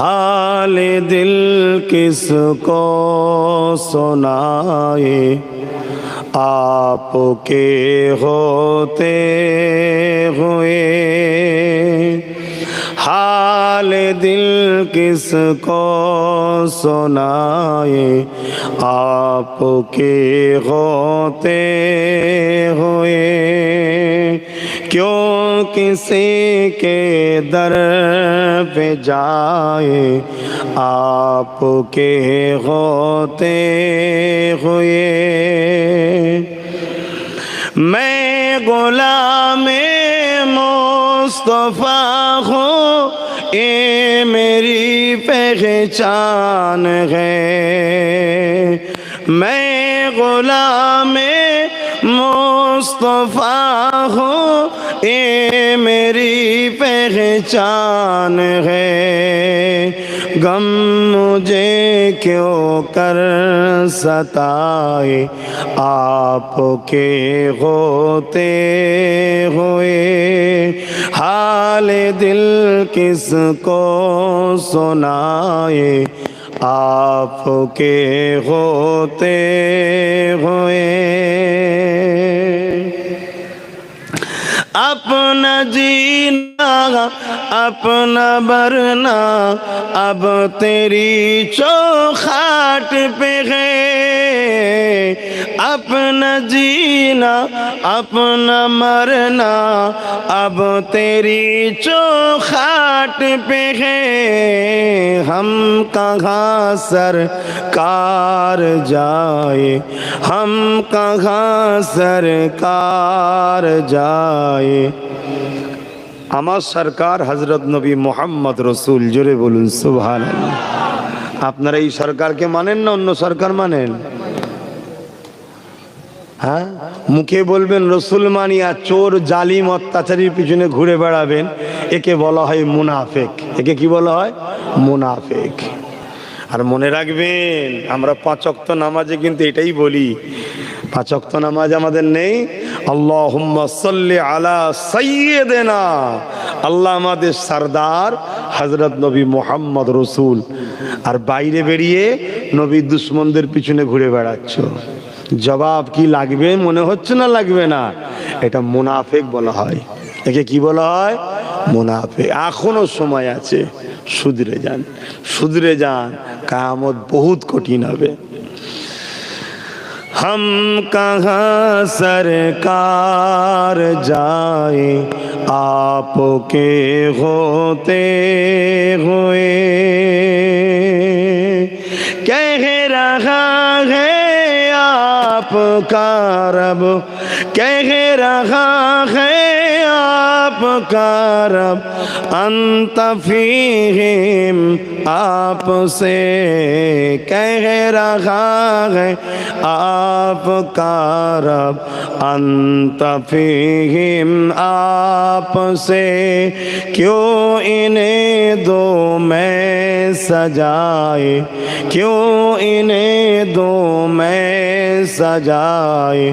हाल दिल किसको सुनाए आपके होते हुए हाल दिल किसको सुनाए आपके होते हुए کیوں کسی کے در پہ جائے؟ آپ کے ہوتے ہوئے۔ میں غلام مصطفیٰ ہوں، اے میری پہچان ہے۔ میں غلام مصطفیٰ ہو، اے میری پہچان ہے۔ غم مجھے کیوں کر ستائے؟ آپ کے ہوتے ہوئے۔ حال دل کس کو سنائے؟ آپ کے ہوتے ہوئے۔ अपना जीना اپنا برنا، اب تیری چوکھاٹ پہ گئے اپنا جینا، اپنا مرنا، اب تیری چوکھاٹ پہ گئے ہم کہاں سر کار جائے؟ ہم کہاں سرکار جائے؟ আমার সরকার হজরত নবী মোহাম্মদ রসুল, জোরে বলুন সুবহান আপনারা এই সরকারকে মানেন না অন্য সরকার মানেন? হ্যাঁ? মুখে বলবেন, রসুল মানি আর চোর, জালিম, অত্যাচারীর পিছনে ঘুরে বেড়াবেন। একে বলা হয় মুনাফেক। একে কি বলা হয়? মুনাফেক। আর মনে রাখবেন, আমরা পাঁচক্ত নামাজে কিন্তু এটাই বলি পাঁচক্ত নামাজ আমাদের নেই। আল্লাহ আলা সাইয়েদেনা আল্লাহ আমাদের সরদার হজরত নবী মোহাম্মদ রসুল। আর বাইরে বেরিয়ে নবী দুশ্মনদের পিছনে ঘুরে বেড়াচ্ছ। জবাব কি লাগবে, মনে হচ্ছে না লাগবে না? এটা মুনাফেক বলা হয়। একে কি বলা হয়? মুনাফেক। এখনও সময় আছে। সুধরে যান। সুধরে যান। কামত বহুত কঠিন হবে। हम कहाँ सरकार जाए आपके होते हुए कह रहा है आपका रब कह रहा है آپ کا رب انت فیہم، آپ سے کہہ رہا ہے، آپ کا رب، انت فیہم، آپ سے کیوں انہیں دو میں सजाए क्यों इन्हें दो मैं सजाए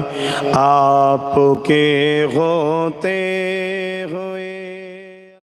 आपके होते